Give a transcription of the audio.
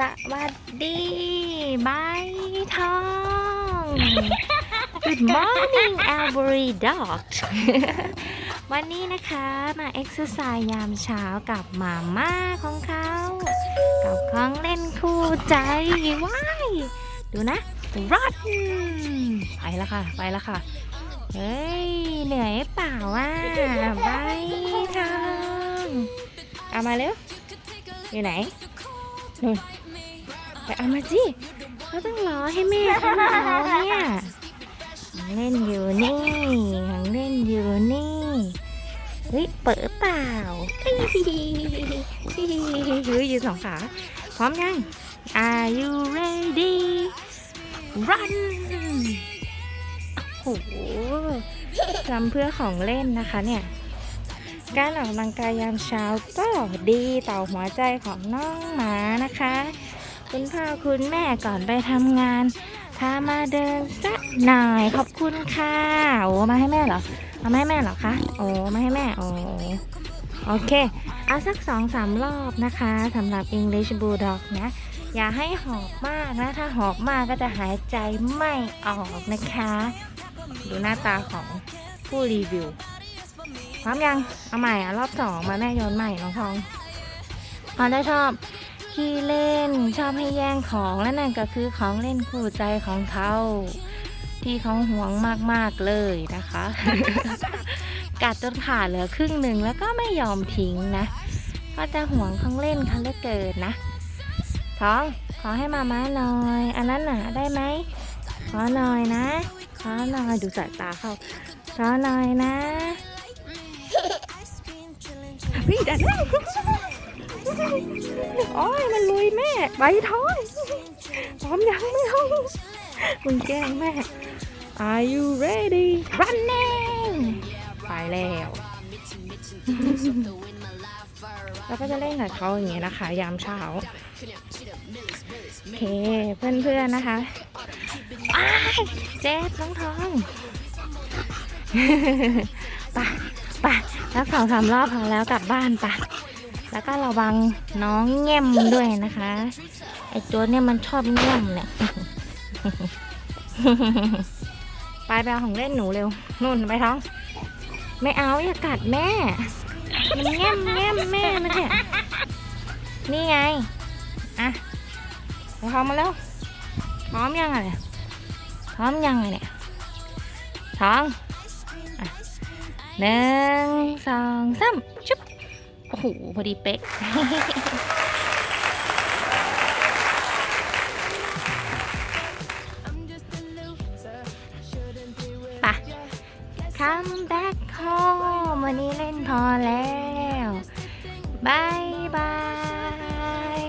สวัสดีบายทอง Good morning Albury Dog วันนี้นะคะมาเอ็กซ์ไซส์ยามเช้ากับหมาม่าของเขา กับของเล่นคู่ใจว้ายดูนะรัดไปแล้วค่ะ ไปแล้วค่ะ เฮ้ย เหนื่อยเปล่าอะบายทองเอามาเร็วอยู่ไหนนู่น ไปเอามาสิเขาต้องรอให้แม่เขามาเอาเนี่ยเล่นอยู่นี่ของเล่นอยู่นี่เฮ้ยเปิดเปล่าฮ้ยเฮ้ยยืนสองขาพร้อมยัง Are you ready run โอ้โหทำเพื่อของเล่นนะคะเนี่ย การออกกำลังกายยามเช้าก็ดีต่อหัวใจของน้องหมานะคะ คุณพ่อคุณแม่ก่อนไปทำงาน พามาเดินสักหน่อยขอบคุณค่ะโอ้มาให้แม่เหรอเอามาให้แม่เหรอคะโอ้มาให้แม่โอ้โอเค เอาสักสองสามรอบนะคะสำหรับ English Bulldog นะ อย่าให้หอบมากนะ ถ้าหอบมากก็จะหายใจไม่ออกนะคะ ดูหน้าตาของผู้รีวิวพร้อมยัง เอาใหม่อะ รอบสองมาแม่โยนใหม่น้องทองพอจะชอบ ขี้เล่น ชอบให้แย่งของและนั่นก็คือของเล่นคู่ใจของเขาที่เขาหวงมากๆเลยนะคะ กัดจนขาดเหลือครึ่งหนึ่งแล้วก็ไม่ยอมทิ้งนะ ก็จะหวงของเล่นเขาเหลือเกินนะท้องขอให้มาม้าหน่อย อันนั้นน่ะได้ไหมขอหน่อยนะขอหน่อยดูสายตาเขาขอหน่อยนะพี่ดัน โอ้ยมันลุยแม่ใบท้อยพร้อมยังไม่ท้องมึงแกล้งแม่ Are you ready running ไปแล้ว เราก็จะเล่นกับเขาอย่างเงี้ยนะคะ ยามเช้าโอเคเพื่อนๆนะคะอ้ายเจ็บน้องทองไปไปแล้วสองสามรอบพอแล้วกลับบ้านไปะ แล้วก็ระวังน้องแง่มด้วยนะคะ ไอตัวเนี่ยมันชอบแง่มเนี่ยไปไปเอาของเล่นหนูเร็วนู่นไปท้อง ไม่เอาอย่ากัดแม่ มันแง่มแง่มแม่มันเนี่ยนี่ไง อะไปท้องมาแล้วพร้อมยังไงพร้อมยังไงเนี่ยท้องหนึ่งสองสามชุบ โอ้โห พอดีเป๊ะปะ come back home วันนี้เล่นพอแล้วบายบาย